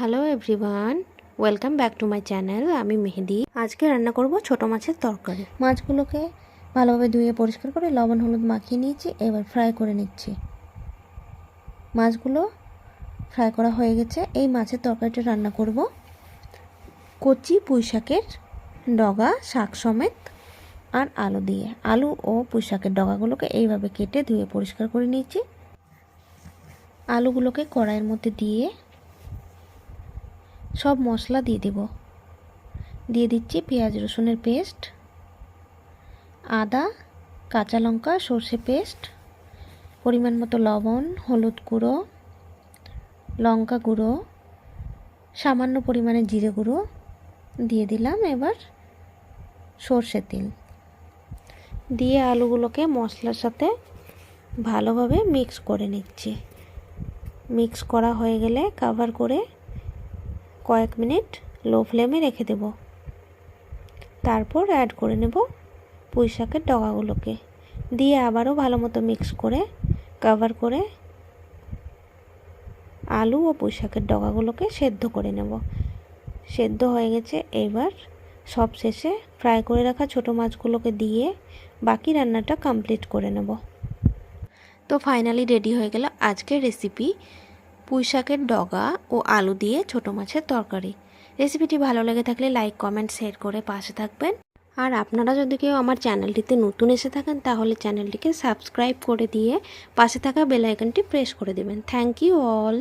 Hello everyone welcome back to my channel আমি মেহেদি। আজকে রান্না করব ছোট মাছের তরকারি। মাছগুলোকে ভালোভাবে ধুয়ে পরিষ্কার করে লবণ, হলুদ মাখিয়ে নিয়েছি, এবার ফ্রাই করে নিচ্ছি। মাছগুলো ফ্রাই করা হয়ে গেছে। এই মাছের তরকারিটা রান্না করব। কচি পুঁই শাকের ডগা, শাক সমেত আর আলু দিয়ে। আলু ও পুঁই শাকের ডগাগুলোকে এইভাবে কেটে ধুয়ে পরিষ্কার করে নিয়েছি। আলুগুলোকে কড়াইয়ের মধ্যে দিয়ে সব মশলা দিয়ে দেব। দিয়ে দিচ্ছি পেঁয়াজ রসুনের পেস্ট, আদা, কাঁচা লঙ্কা, সর্ষে পেস্ট, পরিমাণ মতো লবণ, হলুদ গুঁড়ো, লঙ্কা গুঁড়ো, সামান্য পরিমাণে জিরে গুঁড়ো দিয়ে দিলাম এবার সর্ষে তেল। দিয়ে আলুগুলোকে মশলার সাথে ভালোভাবে মিক্স করে নিচ্ছি। মিক্স করা হয়ে গেলে কাভার করে কয়েক মিনিট লো ফ্লেমে রেখে দেব। তারপর অ্যাড করে নেব পুঁই শাকের ডগাগুলোকে। দিয়ে আবারও ভালো মতো মিক্স করে কভার করে আলু ও পুঁই শাকের ডগাগুলোকে সেদ্ধ করে নেব। সেদ্ধ হয়ে গেছে, এবার সব শেষে ফ্রাই করে রাখা ছোটো মাছগুলোকে দিয়ে বাকি রান্নাটা কমপ্লিট করে নেব। তো ফাইনালি রেডি হয়ে গেল আজকের রেসিপি পুঁই শাকের ডগা ও আলু দিয়ে ছোট মাছের তরকারি। রেসিপিটি ভালো লেগে থাকলে লাইক, কমেন্ট, শেয়ার করে পাশে থাকবেন। আর আপনারা যদি কেউ আমার চ্যানেলটিতে নতুন এসে থাকেন, তাহলে চ্যানেলটিকে সাবস্ক্রাইব করে দিয়ে পাশে থাকা বেলাইকনটি প্রেস করে দেবেন। Thank you all.